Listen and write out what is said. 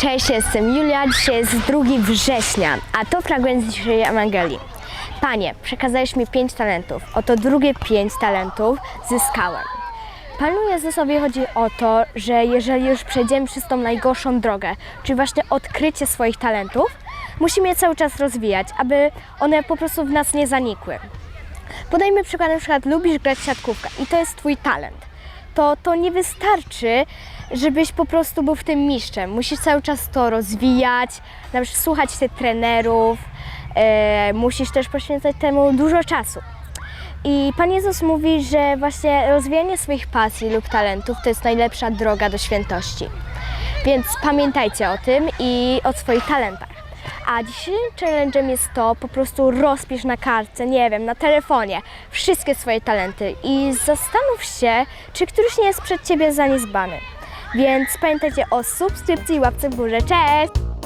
Cześć, jestem Julia, dzisiaj jest 2 września, a to fragment z dzisiejszej Ewangelii. Panie, przekazałeś mi pięć talentów, oto drugie pięć talentów zyskałem. Panu Jezusowi chodzi o to, że jeżeli już przejdziemy przez tą najgorszą drogę, czyli właśnie odkrycie swoich talentów, musimy je cały czas rozwijać, aby one po prostu w nas nie zanikły. Podajmy przykład, na przykład lubisz grać w siatkówkę i to jest twój talent. To, to nie wystarczy, żebyś po prostu był w tym mistrzem. Musisz cały czas to rozwijać, na przykład słuchać się trenerów, e, musisz też poświęcać temu dużo czasu. I Pan Jezus mówi, że właśnie rozwijanie swoich pasji lub talentów to jest najlepsza droga do świętości. Więc pamiętajcie o tym i o swoich talentach. A dzisiejszym challenge'em jest to, po prostu rozpisz na kartce, nie wiem, na telefonie, wszystkie swoje talenty i zastanów się, czy któryś nie jest przed Ciebie zaniedbany. Więc pamiętajcie o subskrypcji i łapce w górze. Cześć!